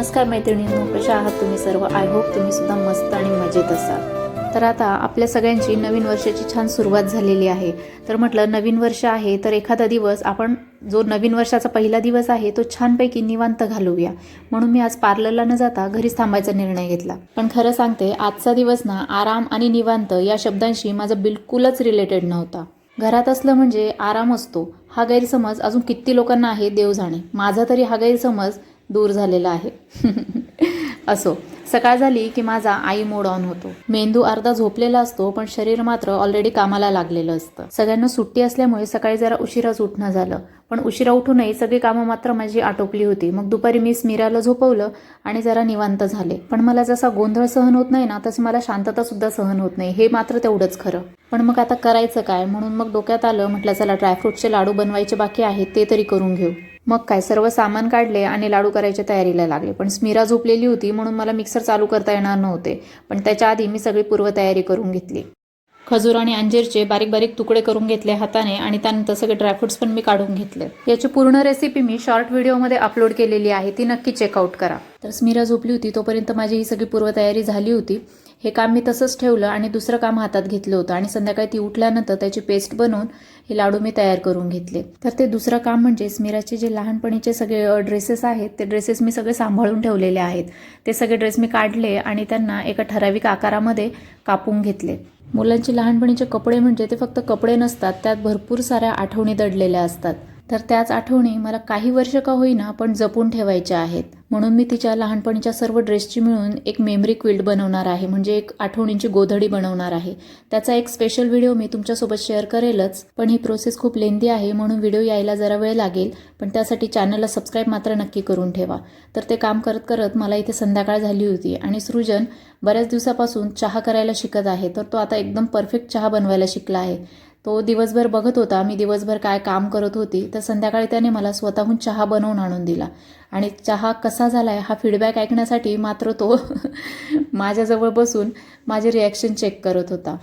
नमस्कार मैत्रिणींनो कशा आहात तुम्ही सर्व? आय होप तुम्ही सुद्धा मस्त आणि मजेत असाल. तर आता आपल्या सगळ्यांची नवीन वर्षाची छान सुरुवात झालेली आहे. तर म्हटलं नवीन वर्ष आहे तर एखादा दिवस आपण जो नवीन वर्षाचा पहिला दिवस आहे तो छानपैकी निवांत घालवूया. म्हणून मी आज पार्लरला न जाता घरीच थांबायचा निर्णय घेतला. पण खरं सांगते आजचा दिवस ना आराम आणि निवांत या शब्दांशी माझा बिलकुलच रिलेटेड नव्हता. घरात असलं म्हणजे आराम असतो. हा गैरसमज अजून किती लोकांना आहे देव जाणे माझा तरी हा गैरसमज दूर झालेला आहे. असो. सकाळ झाली की माझा आई मोड ऑन होतो. मेंदू अर्धा झोपलेला असतो पण शरीर मात्र ऑलरेडी कामाला लागलेलं असतं. सगळ्यांना सुट्टी असल्यामुळे सकाळी जरा उशिराच उठणं झालं. पण उशिरा उठूनही सगळी कामं मात्र माझी आटोपली होती. मग दुपारी मी स्मिराला झोपवलं आणि जरा निवांत झाले. पण मला जसा गोंधळ सहन होत नाही ना तसं मला शांतता सुद्धा सहन होत नाही. हे मात्र तेवढंच खरं. पण मग आता करायचं काय? म्हणून मग डोक्यात आलं म्हटलं चला ड्रायफ्रूटचे लाडू बनवायचे बाकी आहेत ते तरी करून घेऊ. मग काय सर्व सामान काढले आणि लाडू करायच्या तयारीला लागले. पण स्मिरा झोपलेली होती म्हणून मला मिक्सर चालू करता येणार नव्हते. पण त्याच्या आधी मी सगळी पूर्वतयारी करून घेतली. खजूर आणि अंजीरचे बारीक बारीक तुकडे करून घेतले हाताने आणि त्यानंतर सगळे ड्रायफ्रुट्स पण मी काढून घेतले. याची पूर्ण रेसिपी मी शॉर्ट व्हिडिओमध्ये अपलोड केलेली आहे ती नक्की चेकआउट करा. तर स्मिरा झोपली होती तोपर्यंत माझी ही सगळी पूर्वतयारी झाली होती. हे काम मी तसंच ठेवलं आणि दुसरं काम हातात घेतलं होतं. आणि संध्याकाळी ती उठल्यानंतर त्याची पेस्ट बनवून हे लाडू मी तयार करून घेतले. तर ते दुसरं काम म्हणजे स्मिराचे जे लहानपणीचे सगळे ड्रेसेस आहेत ते ड्रेसेस मी सगळे सांभाळून ठेवलेले आहेत. ते सगळे ड्रेस मी काढले आणि त्यांना एका ठराविक आकारामध्ये कापून घेतले. मुलांचे लहानपणीचे कपडे म्हणजे ते फक्त कपडे नसतात त्यात भरपूर साऱ्या आठवणी दडलेल्या असतात. तर त्याच आठवणी मला काही वर्ष का होईना पण जपून ठेवायच्या आहेत. म्हणून मी तिच्या लहानपणीच्या सर्व ड्रेसची मिळून एक मेमरी क्विल्ट बनवणार आहे. म्हणजे एक आठवणींची गोधडी बनवणार आहे. त्याचा एक स्पेशल व्हिडिओ मी तुमच्यासोबत शेअर करेलच पण ही प्रोसेस खूप लेंदी आहे म्हणून व्हिडिओ यायला जरा वेळ लागेल पण त्यासाठी चॅनलला सबस्क्राईब मात्र नक्की करून ठेवा. तर ते काम करत करत मला इथे संध्याकाळ झाली होती आणि सृजन बऱ्याच दिवसापासून चहा करायला शिकत आहे तर तो आता एकदम परफेक्ट चहा बनवायला शिकला आहे. तो दिवसभर बघत होता मी दिवसभर काय काम करत होती तर संध्याकाळी त्याने मला स्वतःहून चहा बनवून आणून दिला. आणि चहा कसा झाला आहे हा फीडबॅक ऐकण्यासाठी मात्र तो माझ्याजवळ बसून माझे रिॲक्शन चेक करत होता.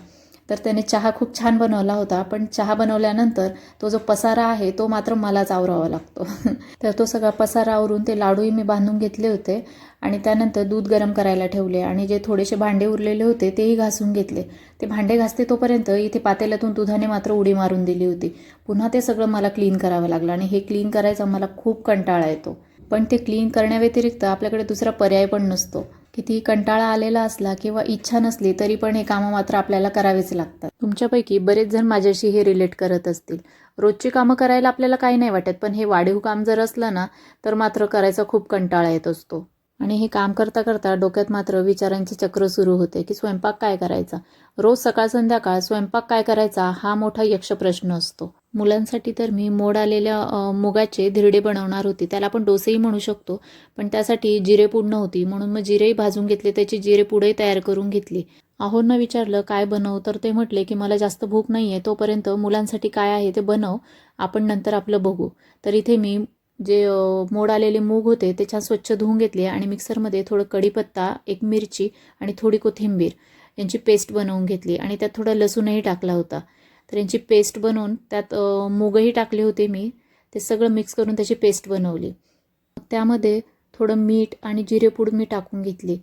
तर त्याने चहा खूप छान बनवला होता. पण चहा बनवल्यानंतर तो जो पसारा आहे तो मात्र मलाच आवरावा लागतो. तर तो सगळा पसारा आवरून ते लाडूही मी बांधून घेतले होते आणि त्यानंतर दूध गरम करायला ठेवले आणि जे थोडेसे भांडे उरलेले होते तेही घासून घेतले. ते भांडे घासते तोपर्यंत इथे पातेल्यातून दुधाने मात्र उडी मारून दिली होती. पुन्हा ते सगळं मला क्लीन करावं लागलं आणि हे क्लीन करायचा मला खूप कंटाळा येतो. पण ते क्लीन करण्याव्यतिरिक्त आपल्याकडे दुसरा पर्याय पण नसतो. किती कंटाळा आलेला असला किंवा इच्छा नसली तरी पण हे कामं मात्र आपल्याला करावेच लागतात. तुमच्यापैकी बरेच जण माझ्याशी हे रिलेट करत असतील. रोजची कामं करायला आपल्याला काही नाही वाटत पण हे वाढीव काम जर असलं ना तर मात्र करायचा खूप कंटाळा येत असतो. आणि हे काम करता करता डोक्यात मात्र विचारांचे चक्र सुरू होते की स्वयंपाक काय करायचा? रोज सकाळ संध्याकाळ स्वयंपाक काय करायचा हा मोठा यक्ष प्रश्न असतो. मुलांसाठी तर मी मोड आलेल्या मुगाचे धिरडे बनवणार होते. त्याला आपण डोसेही म्हणू शकतो. पण त्यासाठी जिरेपूड नव्हती. म्हणून मग जिरेही भाजून घेतले. त्याची जिरे तयार करून घेतली. आहोंना विचारलं काय बनव? तर ते म्हटले की मला जास्त भूक नाही आहे तोपर्यंत मुलांसाठी काय आहे ते बनव. आपण नंतर आपलं बघू. तर इथे मी जे मोड आलेले मूग होते ते छान स्वच्छ धुवून घेतले आणि मिक्सरमध्ये थोडं कढीपत्ता एक मिरची आणि थोडी कोथिंबीर यांची पेस्ट बनवून घेतली. आणि त्यात थोडा लसूणही टाकला होता. तर यांची पेस्ट बनवून त्यात अ, मूगही टाकले होते मी. ते सगळं मिक्स करून त्याची पेस्ट बनवली. त्यामध्ये थोडं मीठ आणि जिरेपूड मी टाकून घेतली.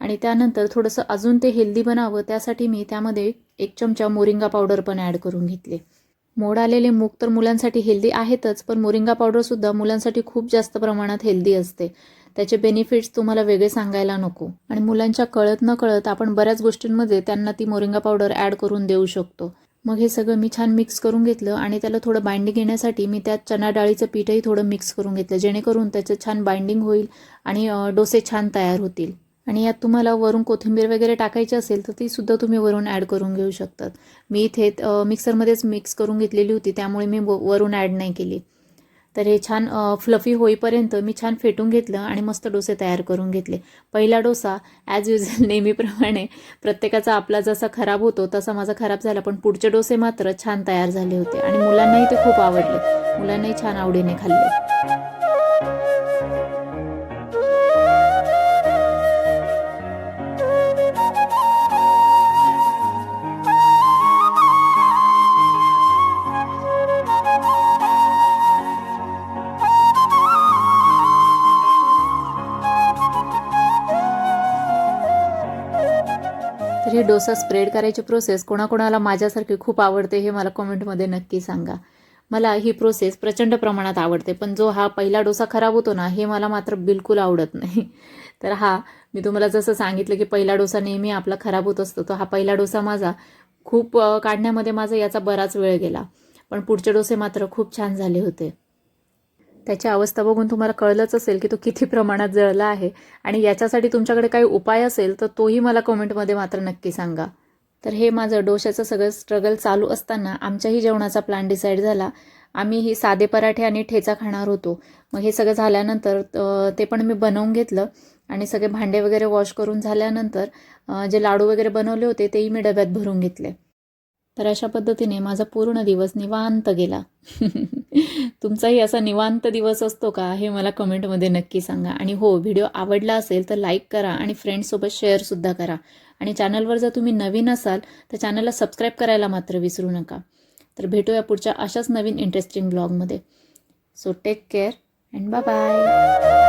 आणि त्यानंतर थोडंसं अजून ते हेल्दी बनावं त्यासाठी मी त्यामध्ये एक चमचा मोरिंगा पावडर पण ॲड करून घेतले. मोड आलेले मूग तर मुलांसाठी हेल्दी आहेतच पण मोरिंगा पावडरसुद्धा मुलांसाठी खूप जास्त प्रमाणात हेल्दी असते. त्याचे बेनिफिट्स तुम्हाला वेगळे सांगायला नको. आणि मुलांच्या कळत न कळत आपण बऱ्याच गोष्टींमध्ये त्यांना ती मोरिंगा पावडर ॲड करून देऊ शकतो. मग हे सगळं मी छान मिक्स करून घेतलं आणि त्याला थोडं बाइंडिंग येण्यासाठी मी त्यात चना डाळीचं पीठही थोडं मिक्स करून घेतलं जेणेकरून त्याचं छान बाइंडिंग होईल आणि डोसे छान तयार होतील. आणि यात तुम्हाला वरून कोथिंबीर वगैरे टाकायची असेल तर ती सुद्धा तुम्ही वरून ॲड करून घेऊ शकतात. मी इथे मिक्सरमध्येच मिक्स करून घेतलेली होती त्यामुळे मी व- वरून ॲड नाही केली. तर हे छान फ्लफी होईपर्यंत मी छान फेटून घेतलं आणि मस्त डोसे तयार करून घेतले. पहिला डोसा ॲज युजल नेहमीप्रमाणे प्रत्येकाचा आपला जसा खराब होतो तसा माझा खराब झाला पण पुढचे डोसे मात्र छान तयार झाले होते. आणि मुलांनाही ते खूप आवडले. मुलांनाही छान आवडीने खाल्ले. डोसा स्प्रेड करायची प्रोसेस कोणाकोणाला माझ्यासारखी खूप आवडते हे मला कमेंटमध्ये नक्की सांगा. मला ही प्रोसेस प्रचंड प्रमाणात आवडते पण जो हा पहिला डोसा खराब होतो ना हे मला मात्र बिलकुल आवडत नाही. तर हा मी तुम्हाला जसं सांगितलं की पहिला डोसा नेहमी आपला खराब होत असतो तर हा पहिला डोसा माझा खूप काढण्यामध्ये माझा याचा बराच वेळ गेला. पण पुढचे डोसे मात्र खूप छान झाले होते. त्याची अवस्था बघून तुम्हाला कळलंच असेल की तो किती प्रमाणात जळला आहे. आणि याच्यासाठी तुमच्याकडे काही उपाय असेल तर तोही मला कमेंटमध्ये मात्र नक्की सांगा. तर हे माझं डोशाचं सगळं स्ट्रगल चालू असताना आमच्याही जेवणाचा प्लॅन डिसाईड झाला. आम्ही ही साधे पराठे आणि ठेचा खाणार होतो. मग हे सगळं झाल्यानंतर ते पण मी बनवून घेतलं. आणि सगळे भांडे वगैरे वॉश करून झाल्यानंतर जे लाडू वगैरे बनवले होते तेही मी डब्यात भरून घेतले. तर अशा पद्धतीने माझा पूर्ण दिवस निवांत गेला. तुमचाही असा निवांत दिवस असतो का? हे मला कमेंटमध्ये नक्की सांगा. आणि हो व्हिडिओ आवडला असेल तर लाईक करा आणि फ्रेंड्ससोबत शेअरसुद्धा करा. आणि चॅनलवर जर तुम्ही नवीन असाल तर चॅनलला सबस्क्राईब करायला मात्र विसरू नका. तर भेटूया पुढच्या अशाच नवीन इंटरेस्टिंग ब्लॉगमध्ये. So take care and bye bye